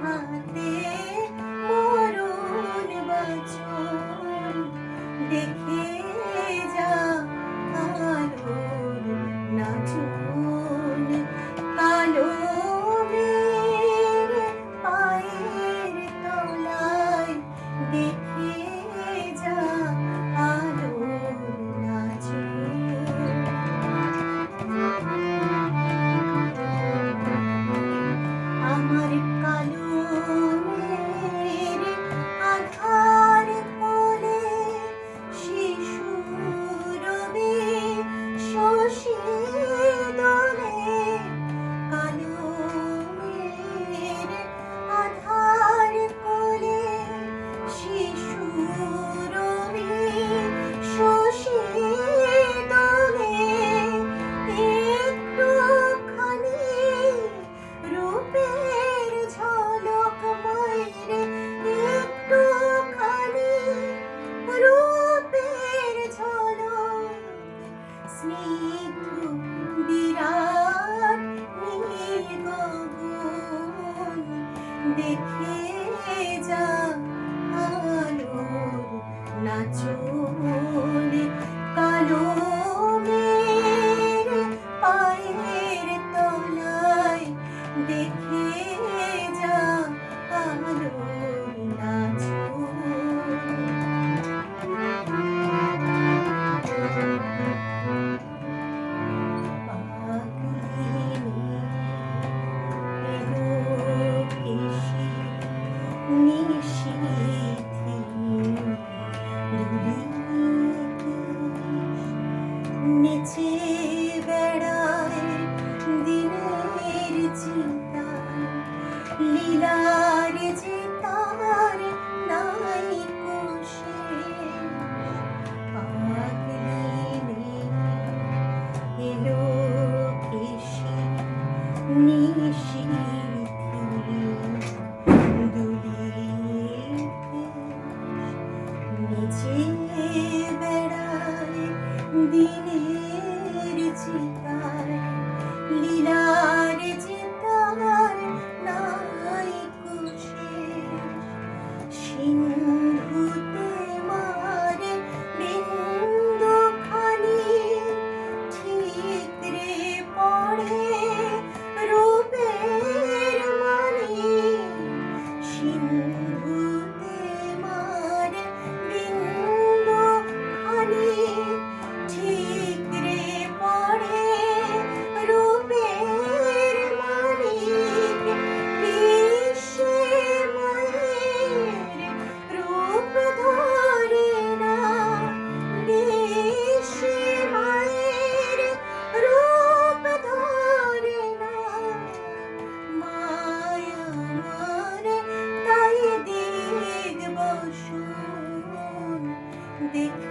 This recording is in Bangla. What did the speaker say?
Bye. রেখে যা আলোর নাচুন কালো ভেসে বেড়ায় দিনের চিতা লীলার চিতার নাই কোষে। এলো এসে নিশি দিনে king. 你。